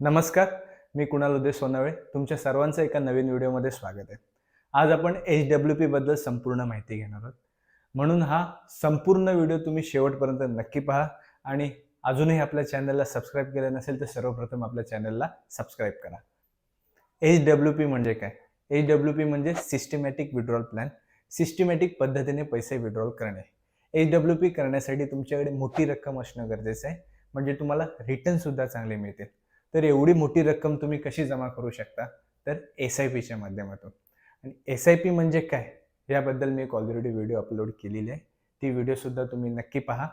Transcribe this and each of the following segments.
नमस्कार मी कुणाल उदय सोनावळे. तुमच्या सर्वांचं एका नवीन व्हिडिओमध्ये स्वागत आहे. आज आपण एच डब्ल्यू पीबद्दल संपूर्ण माहिती घेणार आहोत. म्हणून हा संपूर्ण व्हिडिओ तुम्ही शेवटपर्यंत नक्की पहा आणि अजूनही आपल्या चॅनलला सबस्क्राईब केलं नसेल तर सर्वप्रथम आपल्या चॅनलला सबस्क्राईब करा. एच डब्ल्यू पी म्हणजे काय? एच डब्ल्यू पी म्हणजे सिस्टमॅटिक विड्रॉल प्लॅन सिस्टमॅटिक पद्धतीने पैसे विड्रॉल करणे. एच डब्ल्यू पी करण्यासाठी तुमच्याकडे मोठी रक्कम असणं गरजेचं आहे. म्हणजे तुम्हाला रिटर्नसुद्धा चांगले मिळतील. तर एवढी मोठी रक्कम तुम्ही कशी जमा करू शकता? तर एस आय पीच्या माध्यमातून. आणि एस आय पी म्हणजे काय? याबद्दल मी एक ऑलरेडी व्हिडिओ अपलोड केलेली आहे. ती व्हिडिओसुद्धा तुम्ही नक्की पहा.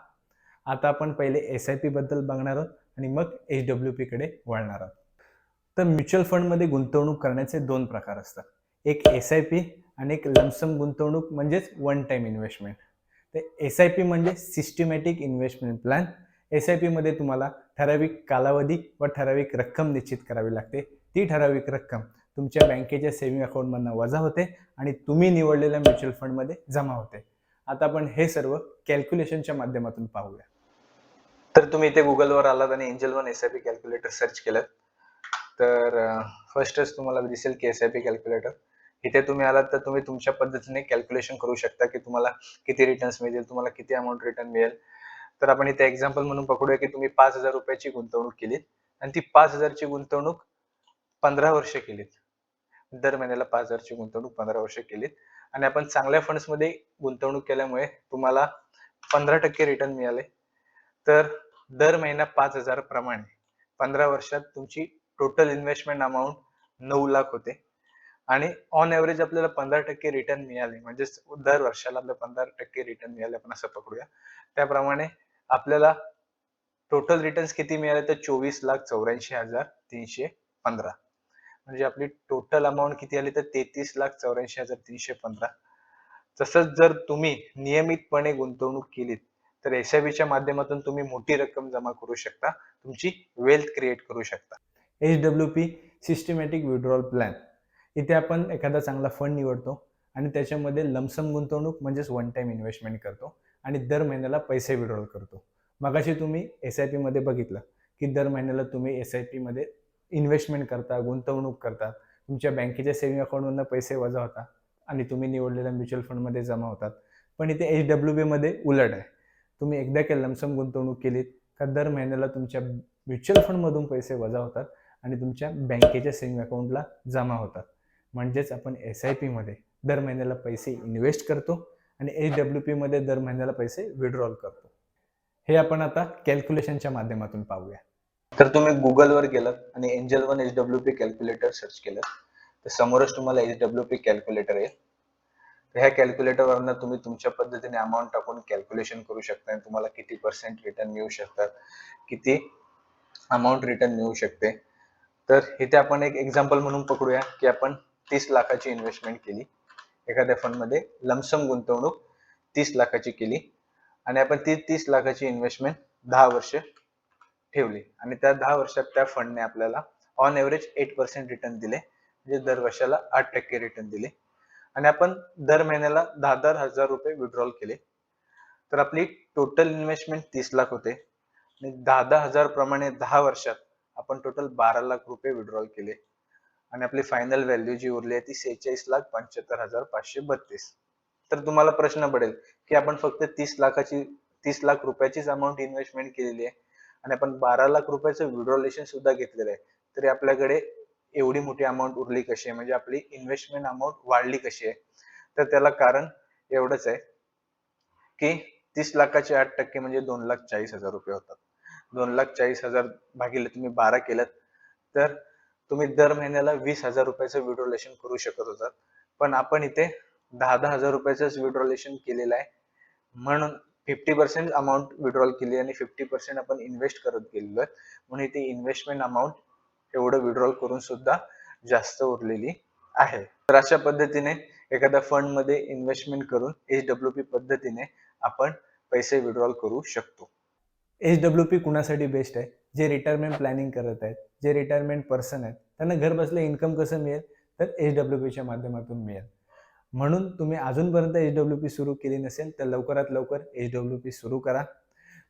आता आपण पहिले एस आय पीबद्दल बघणार आहोत आणि मग एच डब्ल्यू पीकडे वळणार आहोत. तर म्युच्युअल फंडमध्ये गुंतवणूक करण्याचे दोन प्रकार असतात. एक एस आय पी आणि एक लमसम गुंतवणूक म्हणजेच वन टाईम इन्व्हेस्टमेंट तर एस आय पी म्हणजे systematic investment plan S I पीमध्ये तुम्हाला ठराविक कालावधी व ठराविक रक्कम निश्चित करावी लागते. ती ठराविक रक्कम तुमच्या बँकेच्या सेव्हिंग अकाउंटमधनं वजा होते आणि तुम्ही निवडलेल्या म्युच्युअल फंडमध्ये जमा होते. आता आपण हे सर्व कॅल्क्युलेशनच्या माध्यमातून पाहूया. तर तुम्ही इथे गुगलवर आलात आणि Angel One S I P calculator search केलं. तर फर्स्टच तुम्हाला दिसेल की एस आय पी कॅल्क्युलेटर इथे तुम्ही आलात तर तुम्ही तुमच्या पद्धतीने कॅल्क्युलेशन करू शकता की तुम्हाला किती रिटर्न्स मिळतील तुम्हाला किती अमाऊंट रिटर्न मिळेल. तर आपण इथे एक्झाम्पल म्हणून पकडूया की तुम्ही पाच हजार रुपयाची गुंतवणूक केलीत आणि ती पाच हजारची गुंतवणूक पंधरा वर्ष केलीत. दर महिन्याला पाच हजारची गुंतवणूक पंधरा वर्ष केलीत. आणि आपण चांगल्या फंड्समध्ये गुंतवणूक केल्यामुळे तुम्हाला पंधरा टक्के रिटर्न मिळाले. तर दर महिना पाच हजार प्रमाणे पंधरा वर्षात तुमची टोटल इन्व्हेस्टमेंट अमाऊंट नऊ लाख होते. आणि ऑन एव्हरेज आपल्याला पंधरा टक्के रिटर्न मिळाले. म्हणजेच दर वर्षाला आपल्याला पंधरा टक्के रिटर्न मिळाले. आपण असं पकडूया. त्याप्रमाणे आपल्याला टोटल रिटर्न्स किती मिळाले तर चोवीस लाख चौऱ्याऐंशी हजार तीनशे पंधरा. म्हणजे आपली टोटल अमाऊंट किती आली तर तेहतीस लाख चौऱ्याऐंशी हजार तीनशे पंधरा. तसंच जर तुम्ही नियमितपणे गुंतवणूक केलीत तर एस आय बीच्या माध्यमातून तुम्ही मोठी रक्कम जमा करू शकता. तुमची वेल्थ क्रिएट करू शकता. H W P systematic withdrawal plan इथे आपण एखादा चांगला फंड निवडतो आणि त्याच्यामध्ये लमसम गुंतवणूक म्हणजेच वन टाइम इन्व्हेस्टमेंट करतो. आणि दर महिन्याला पैसे विड्रॉल करतो. मगाशी तुम्ही एस आय पीमध्ये बघितलं की दर महिन्याला तुम्ही एस आय पीमध्ये इन्व्हेस्टमेंट करता गुंतवणूक करता तुमच्या बँकेच्या सेव्हिंग अकाउंटमधनं पैसे वजा होता आणि तुम्ही निवडलेल्या म्युच्युअल फंडमध्ये जमा होतात. पण इथे एच डब्ल्यू बीमध्ये उलट आहे. तुम्ही एकदा केलं लमसम गुंतवणूक केलीत का दर महिन्याला तुमच्या म्युच्युअल फंडमधून पैसे वजा होतात आणि तुमच्या बँकेच्या सेव्हिंग अकाउंटला जमा होतात. म्हणजेच आपण एस आय पीमध्ये दर महिन्याला पैसे इन्व्हेस्ट करतो आणि एच डब्ल्यू पीमध्ये दर महिन्याला पैसे विड्रॉल करतो. हे आपण आता कॅल्क्युलेशनच्या माध्यमातून पाहूया. तर तुम्ही गुगलवर गेलात आणि Angel One H W P calculator search केलं. तर समोरच तुम्हाला एच डब्ल्यू पी कॅल्क्युलेटर येईल. तर ह्या कॅल्क्युलेटरवरनं तुम्ही तुमच्या पद्धतीने अमाऊंट टाकून कॅल्क्युलेशन करू शकता आणि तुम्हाला किती पर्सेंट रिटर्न मिळू शकतात किती अमाऊंट रिटर्न मिळू शकते. तर इथे आपण एक एक्झाम्पल म्हणून पकडूया की आपण तीस लाखाची इन्व्हेस्टमेंट केली. एखाद्या फंडमध्ये लमसम गुंतवणूक तीस लाखाची केली आणि आपण ती तीस लाखाची इन्व्हेस्टमेंट दहा वर्ष ठेवली. आणि त्या दहा वर्षात त्या फंडने आपल्याला on average eight percent return दिले म्हणजे दर वर्षाला आठ टक्के रिटर्न दिले. आणि आपण दर महिन्याला दहा दहा हजार रुपये विड्रॉल केले. तर आपली टोटल इन्व्हेस्टमेंट तीस लाख होते. आणि दहा दहा हजार प्रमाणे दहा वर्षात आपण टोटल बारा लाख रुपये विड्रॉल केले. आणि आपली फायनल व्हॅल्यू जी उरली आहे ती सेहेचाळीस लाख पंच्याहत्तर हजार पाचशे बत्तीस. तर तुम्हाला प्रश्न पडेल की आपण फक्त तीस लाखाची तीस लाख रुपयाचीच अमाऊंट इन्व्हेस्टमेंट केलेली आहे आणि आपण बारा लाख रुपयाचं विड्रॉलेशन सुद्धा घेतलेलं आहे तरी आपल्याकडे एवढी मोठी अमाऊंट उरली कशी आहे? म्हणजे आपली इन्व्हेस्टमेंट अमाऊंट वाढली कशी आहे? तर त्याला कारण एवढंच आहे की तीस लाखाचे आठ टक्के म्हणजे दोन लाख चाळीस हजार रुपये होतात. दोन लाख चाळीस हजार भागिले तुम्ही बारा केलं तर तुम्ही दर महिन्याला वीस हजार रुपयाचं विड्रॉलेशन करू शकत होता पण आपण इथे दहा दहा हजार रुपयाचंच विड्रॉलेशन केलेलं आहे. म्हणून फिफ्टी पर्सेंट अमाऊंट विड्रॉल केली आणि फिफ्टी पर्सेंट आपण इन्व्हेस्ट करत गेलेलो आहे. म्हणून इथे इन्व्हेस्टमेंट अमाऊंट एवढं विड्रॉल करून सुद्धा जास्त उरलेली आहे. तर अशा पद्धतीने एखाद्या फंडमध्ये इन्व्हेस्टमेंट करून एच डब्ल्यू पी पद्धतीने आपण पैसे विड्रॉल करू शकतो. एच डब्ल्यू पी कुणासाठी बेस्ट आहे? जे रिटायरमेंट प्लॅनिंग करत आहेत जे रिटायरमेंट पर्सन आहेत त्यांना घर बसल्या इन्कम कसं मिळेल? तर एच डब्ल्यू पीच्या माध्यमातून मिळेल. म्हणून तुम्ही अजूनपर्यंत एच डब्ल्यू पी सुरू केली नसेल तर लवकरात लवकर एच डब्ल्यू पी सुरू करा.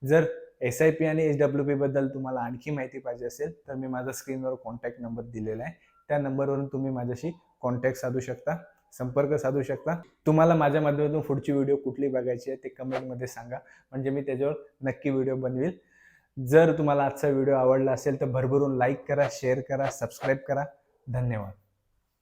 जर एस आय पी आणि एच डब्ल्यू पी बद्दल तुम्हाला आणखी माहिती पाहिजे असेल तर मी माझा स्क्रीनवर कॉन्टॅक्ट नंबर दिलेला आहे. त्या नंबरवरून तुम्ही माझ्याशी कॉन्टॅक्ट साधू शकता संपर्क साधू शकता. तुम्हाला माझ्या माध्यमातून पुढची व्हिडिओ कुठली बघायची आहे ते कमेंटमध्ये सांगा. म्हणजे मी त्याच्यावर नक्की व्हिडिओ बनवेल. जर तुम्हाला आजचा व्हिडिओ आवडला असेल तर भरभरून लाईक करा शेअर करा सबस्क्राईब करा. धन्यवाद.